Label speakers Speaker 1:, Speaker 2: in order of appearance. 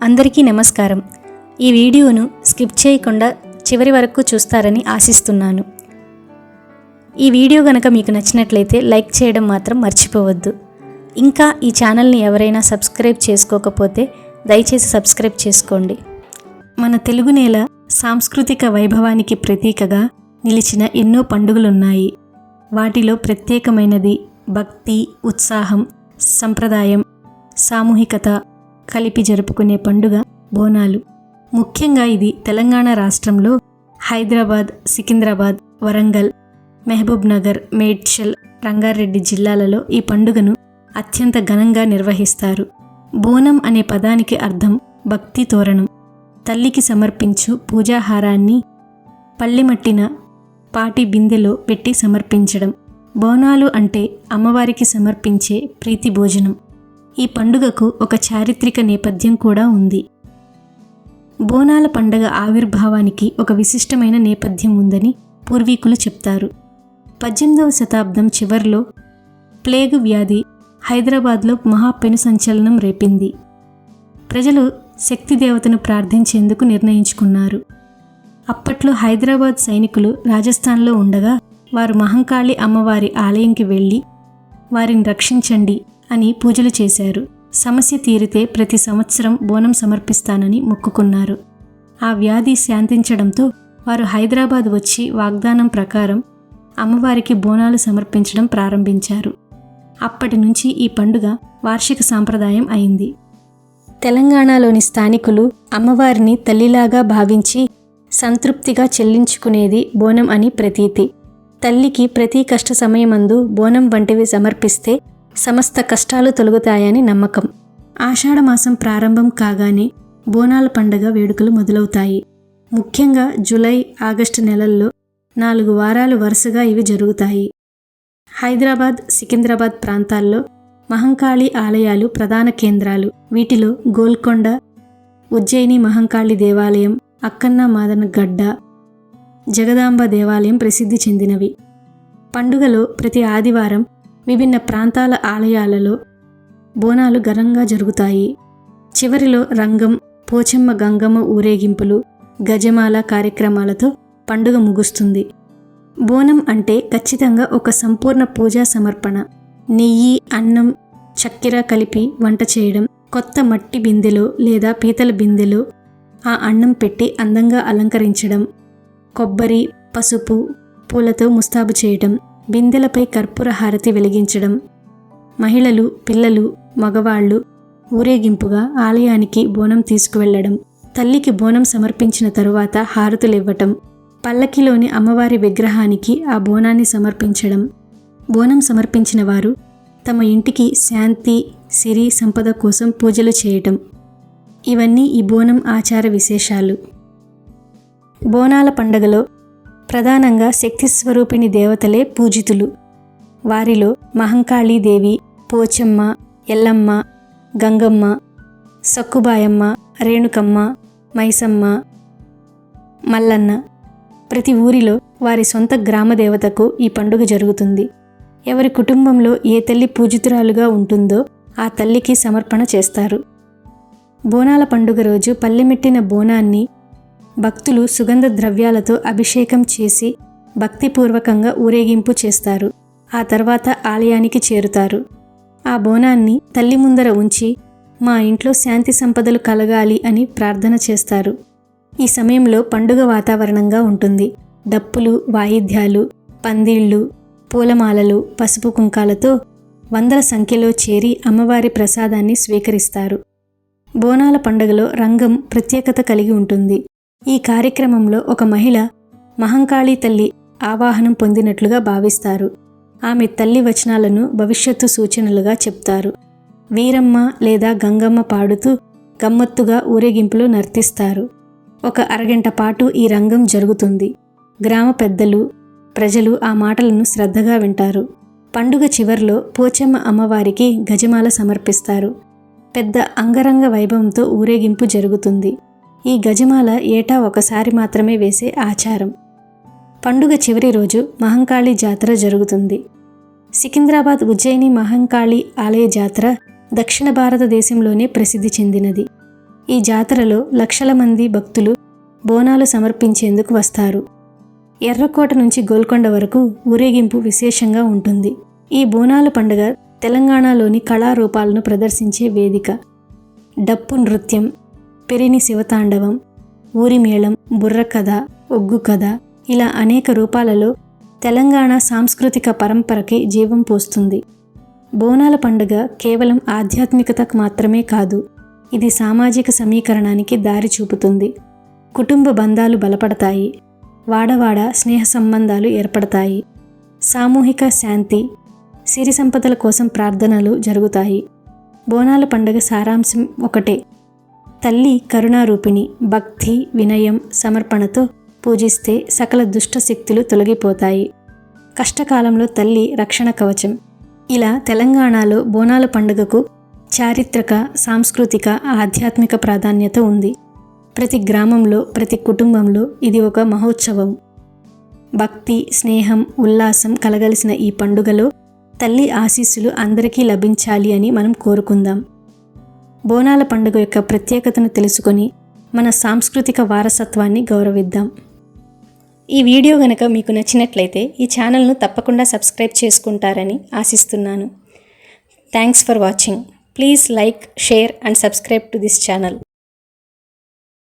Speaker 1: అందరికీ నమస్కారం. ఈ వీడియోను స్కిప్ చేయకుండా చివరి వరకు చూస్తారని ఆశిస్తున్నాను. ఈ వీడియో గనక మీకు నచ్చినట్లయితే లైక్ చేయడం మాత్రం మర్చిపోవద్దు. ఇంకా ఈ ఛానల్ని ఎవరైనా సబ్స్క్రైబ్ చేసుకోకపోతే దయచేసి సబ్స్క్రైబ్ చేసుకోండి. మన తెలుగు నేల సాంస్కృతిక వైభవానికి ప్రతీకగా నిలిచిన ఎన్నో పండుగలున్నాయి. వాటిలో ప్రత్యేకమైనది భక్తి ఉత్సాహం సంప్రదాయం సామూహికత కలిపి జరుపుకునే పండుగ బోనాలు. ముఖ్యంగా ఇది తెలంగాణ రాష్ట్రంలో హైదరాబాద్ సికింద్రాబాద్ వరంగల్ మెహబూబ్ నగర్ మేడ్చల్ రంగారెడ్డి జిల్లాలలో ఈ పండుగను అత్యంత ఘనంగా నిర్వహిస్తారు. బోనం అనే పదానికి అర్థం భక్తి తోరణం. తల్లికి సమర్పించు పూజాహారాన్ని పల్లిమట్టిన పాటి బిందెలో పెట్టి సమర్పించడం. బోనాలు అంటే అమ్మవారికి సమర్పించే ప్రీతి భోజనం. ఈ పండుగకు ఒక చారిత్రక నేపథ్యం కూడా ఉంది. బోనాల పండగ ఆవిర్భావానికి ఒక విశిష్టమైన నేపథ్యం ఉందని పూర్వీకులు చెప్తారు. పద్దెనిమిదవ శతాబ్దం చివర్లో ప్లేగు వ్యాధి హైదరాబాద్లో మహా పెను సంచలనం రేపింది. ప్రజలు శక్తి దేవతను ప్రార్థించేందుకు నిర్ణయించుకున్నారు. అప్పట్లో హైదరాబాద్ సైనికులు రాజస్థాన్లో ఉండగా వారు మహంకాళి అమ్మవారి ఆలయంకి వెళ్ళి వారిని రక్షించండి అని పూజలు చేశారు. సమస్య తీరితే ప్రతి సంవత్సరం బోనం సమర్పిస్తానని మొక్కుకున్నారు. ఆ వ్యాధి శాంతించడంతో వారు హైదరాబాద్ వచ్చి వాగ్దానం ప్రకారం అమ్మవారికి బోనాలు సమర్పించడం ప్రారంభించారు. అప్పటి నుంచి ఈ పండుగ వార్షిక సాంప్రదాయం అయింది. తెలంగాణలోని స్థానికులు అమ్మవారిని తల్లిలాగా భావించి సంతృప్తిగా చెల్లించుకునేది బోనం అని ప్రతీతి. తల్లికి ప్రతి కష్ట సమయమందు బోనం వంటివి సమర్పిస్తే సమస్త కష్టాలు తొలగుతాయని నమ్మకం. ఆషాఢమాసం ప్రారంభం కాగానే బోనాల పండగ వేడుకలు మొదలవుతాయి. ముఖ్యంగా జూలై ఆగస్టు నెలల్లో నాలుగు వారాలు వరుసగా ఇవి జరుగుతాయి. హైదరాబాద్ సికింద్రాబాద్ ప్రాంతాల్లో మహంకాళి ఆలయాలు ప్రధాన కేంద్రాలు. వీటిలో గోల్కొండ ఉజ్జయిని మహంకాళి దేవాలయం అక్కన్న మాదన గడ్డ జగదాంబ దేవాలయం ప్రసిద్ధి చెందినవి. పండుగలో ప్రతి ఆదివారం విభిన్న ప్రాంతాల ఆలయాలలో బోనాలు ఘనంగా జరుగుతాయి. చివరిలో రంగం పోచమ్మ గంగమ్మ ఊరేగింపులు గజమాల కార్యక్రమాలతో పండుగ ముగుస్తుంది. బోనం అంటే ఖచ్చితంగా ఒక సంపూర్ణ పూజా సమర్పణ. నెయ్యి అన్నం చక్కెర కలిపి వంట చేయడం కొత్త మట్టి బిందెలో లేదా పీతల బిందెలో ఆ అన్నం పెట్టి అందంగా అలంకరించడం కొబ్బరి పసుపు పూలతో ముస్తాబు చేయడం బిందెలపై కర్పూర హారతి వెలిగించడం. మహిళలు పిల్లలు మగవాళ్ళు ఊరేగింపుగా ఆలయానికి బోనం తీసుకువెళ్ళడం. తల్లికి బోనం సమర్పించిన తరువాత హారతులివ్వటం. పల్లకిలోని అమ్మవారి విగ్రహానికి ఆ బోనాన్ని సమర్పించడం. బోనం సమర్పించిన వారు తమ ఇంటికి శాంతి సిరి సంపద కోసం పూజలు చేయటం. ఇవన్నీ ఈ బోనం ఆచార విశేషాలు. బోనాల పండగలో ప్రధానంగా శక్తి స్వరూపిణి దేవతలే పూజితులు. వారిలో మహంకాళీదేవి పోచమ్మ ఎల్లమ్మ గంగమ్మ సక్కుబాయమ్మ రేణుకమ్మ మైసమ్మ మల్లన్న. ప్రతి ఊరిలో వారి సొంత గ్రామ దేవతకు ఈ పండుగ జరుగుతుంది. ఎవరి కుటుంబంలో ఏ తల్లి పూజితురాలుగా ఉంటుందో ఆ తల్లికి సమర్పణ చేస్తారు. బోనాల పండుగ రోజు పల్లెమెట్టిన బోనాన్ని భక్తులు సుగంధ ద్రవ్యాలతో అభిషేకం చేసి భక్తిపూర్వకంగా ఊరేగింపు చేస్తారు. ఆ తర్వాత ఆలయానికి చేరుతారు. ఆ బోనాన్ని తల్లి ముందర ఉంచి మా ఇంట్లో శాంతి సంపదలు కలగాలి అని ప్రార్థన చేస్తారు. ఈ సమయంలో పండుగ వాతావరణంగా ఉంటుంది. డప్పులు వాయిద్యాలు పందిళ్ళు పూలమాలలు పసుపు కుంకాలతో వందల సంఖ్యలో చేరి అమ్మవారి ప్రసాదాన్ని స్వీకరిస్తారు. బోనాల పండుగలో రంగం ప్రత్యేకత కలిగి ఉంటుంది. ఈ కార్యక్రమంలో ఒక మహిళ మహంకాళి తల్లి ఆవాహనం పొందినట్లుగా భావిస్తారు. ఆమె తల్లి వచనాలను భవిష్యత్తు సూచనలుగా చెప్తారు. వీరమ్మ లేదా గంగమ్మ పాడుతూ గమ్మత్తుగా ఊరేగింపులో నర్తిస్తారు. ఒక అరగంట పాటు ఈ రంగం జరుగుతుంది. గ్రామ పెద్దలు ప్రజలు ఆ మాటలను శ్రద్ధగా వింటారు. పండుగ చివర్లో పోచమ్మ అమ్మవారికి గజమాల సమర్పిస్తారు. పెద్ద అంగరంగ వైభవంతో ఊరేగింపు జరుగుతుంది. ఈ గజమాల ఏటా ఒకసారి మాత్రమే వేసే ఆచారం. పండుగ చివరి రోజు మహంకాళి జాతర జరుగుతుంది. సికింద్రాబాద్ ఉజ్జయిని మహంకాళి ఆలయ జాతర దక్షిణ భారతదేశంలోనే ప్రసిద్ధి చెందినది. ఈ జాతరలో లక్షల మంది భక్తులు బోనాలు సమర్పించేందుకు వస్తారు. ఎర్రకోట నుంచి గోల్కొండ వరకు ఊరేగింపు విశేషంగా ఉంటుంది. ఈ బోనాల పండుగ తెలంగాణలోని కళారూపాలను ప్రదర్శించే వేదిక. డప్పు నృత్యం పెరిని శివతాండవం ఊరిమేళం బుర్రకథ ఒగ్గు కథ ఇలా అనేక రూపాలలో తెలంగాణ సాంస్కృతిక పరంపరకి జీవం పోస్తుంది. బోనాల పండుగ కేవలం ఆధ్యాత్మికతకు మాత్రమే కాదు ఇది సామాజిక సమీకరణానికి దారి చూపుతుంది. కుటుంబ బంధాలు బలపడతాయి వాడవాడ స్నేహ సంబంధాలు ఏర్పడతాయి సామూహిక శాంతి సిరి సంపదల కోసం ప్రార్థనలు జరుగుతాయి. బోనాల పండుగ సారాంశం ఒకటే తల్లి కరుణారూపిణి భక్తి వినయం సమర్పణతో పూజిస్తే సకల దుష్ట శక్తులు తొలగిపోతాయి. కష్టకాలంలో తల్లి రక్షణ కవచం. ఇలా తెలంగాణలో బోనాల పండుగకు చారిత్రక సాంస్కృతిక ఆధ్యాత్మిక ప్రాధాన్యత ఉంది. ప్రతి గ్రామంలో ప్రతి కుటుంబంలో ఇది ఒక మహోత్సవం. భక్తి స్నేహం ఉల్లాసం కలగలిసిన ఈ పండుగలో తల్లి ఆశీస్సులు అందరికీ లభించాలి అని మనం కోరుకుందాం. బోనాల పండుగ యొక్క ప్రత్యేకతను తెలుసుకొని మన సాంస్కృతిక వారసత్వాన్ని గౌరవిద్దాం. ఈ వీడియో గనక మీకు నచ్చినట్లయితే ఈ ఛానల్ను తప్పకుండా సబ్స్క్రైబ్ చేసుకుంటారని ఆశిస్తున్నాను. Thanks for watching please like share and subscribe to this channel